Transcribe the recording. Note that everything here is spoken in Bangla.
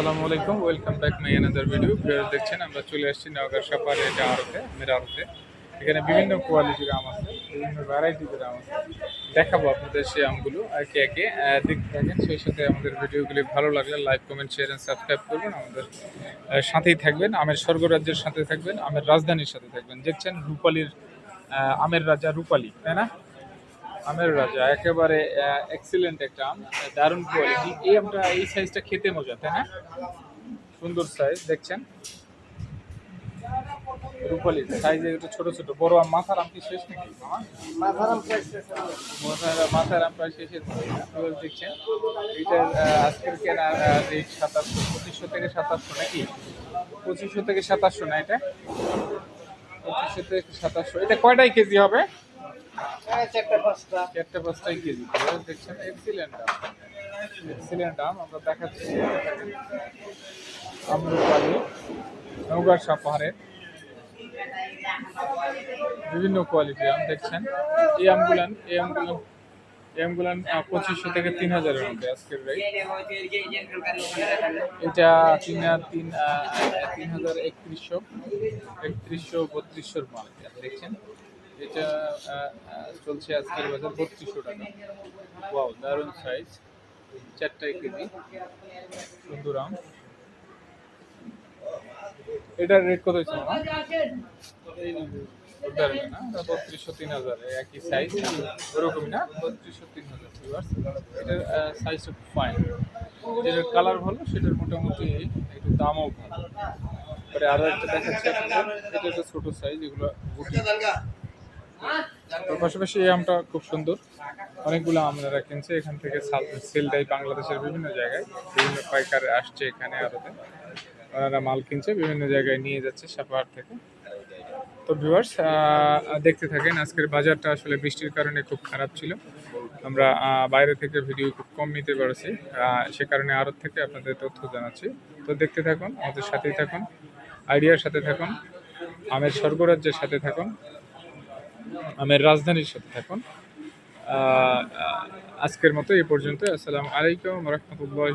আসসালামু আলাইকুম। Welcome back my another video video দেখছেন, আমরা চলে আসছি নওগাঁ সাপারে এটা আড়তে মেরা আড়তে এখানে বিভিন্ন কোয়ালিটির আম আছে, বিভিন্ন ভ্যারাইটির আম আছে। দেখাবো আপনাদের সেই আমগুলো একে একে দেখতে থাকেন। সেই সাথে আমাদের ভিডিওগুলি ভালো লাগলে like comment share and subscribe করবেন। আমাদের সাথেই থাকবেন। আমের স্বর্গরাজ্যের সাথে থাকবেন, আমের রাজধানীর সাথে থাকবেন। দেখছেন রূপালির আমের রাজা রূপালী, তাই না? আমের রাজা একেবারে এক্সিলেন্ট একটা আম দারুণ কোয়ালিটি এই আমটা এই সাইজটা খেতে মজা তাই না? সুন্দর সাইজ দেখছেন? রূপালি সাইজে একটু ছোট ছোট। বড় আম মাথার আম কি শেষ নাকি? মাথার মাথার আম প্রায় শেষের দিকে। আপনারা দেখছেন? এটার আহ, আজকের কেনা রেট সাতাশশো পঁচিশশো থেকে সাতাশশো নাকি? পঁচিশশো থেকে সাতাশশো না এটা? পঁচিশশো থেকে সাতাশশো। এটা কয়টাই কেজি হবে? কেজি। দেখছেন এক্সিলেন্ট এক্সিলেন্ট আমরা দেখাচ্ছি। বিভিন্ন কোয়ালিটি আম, দেখছেন? এই আমগুলান এই আমগুলান এই আমগুলান পঁচিশশো থেকে তিন হাজারের মধ্যে আজকের এটা তিন তিন তিন হাজার একত্রিশশো একত্রিশশো বত্রিশশোর মাল। দেখছেন? এটা চলছে আজকের বাজার বত্রিশশো টাকা। ওয়াও দারুণ সাইজ চারটাই কেজি। সুন্দর আম। এটার রেট কত হয়েছে না? বত্রিশশো তিন হাজার একই সাইজ ওরকমই না? বত্রিশশো তিন হাজার। এটার সাইজটা খুব ফাইন যেটার কালার ভালো, সেটার মোটামুটি একটু দামও ভালো। পরে আরও একটা দেখাচ্ছি এটা একটা ছোট সাইজ এগুলো তার পাশাপাশি এই আমটা খুব সুন্দর। অনেকগুলো আমরা কিনছে। এখান থেকে সেল দেয় বাংলাদেশের বিভিন্ন জায়গায়। বিভিন্ন পাইকার আসছে এখানে আরতে। ওনারা মাল কিনছে, বিভিন্ন জায়গায় নিয়ে যাচ্ছে সাপাহার থেকে। তো ভিউয়ার্স দেখতে থাকেন, আজকের বাজারটা আসলে বৃষ্টির কারণে খুব খারাপ ছিল। আমরা বাইরে থেকে ভিডিও খুব কম নিতে পারছি। সে কারণে আরত থেকে আপনাদের তথ্য জানাচ্ছি। তো দেখতে থাকুন, আমাদের সাথেই থাকুন, আইডিয়ার সাথে থাকুন, আমের স্বর্গরাজ্যের সাথে থাকুন। আমের রাজধানীর সাথে থাকুন। আজকের মতো এই পর্যন্ত আসসালামু আলাইকুম রহমতুল্লাহ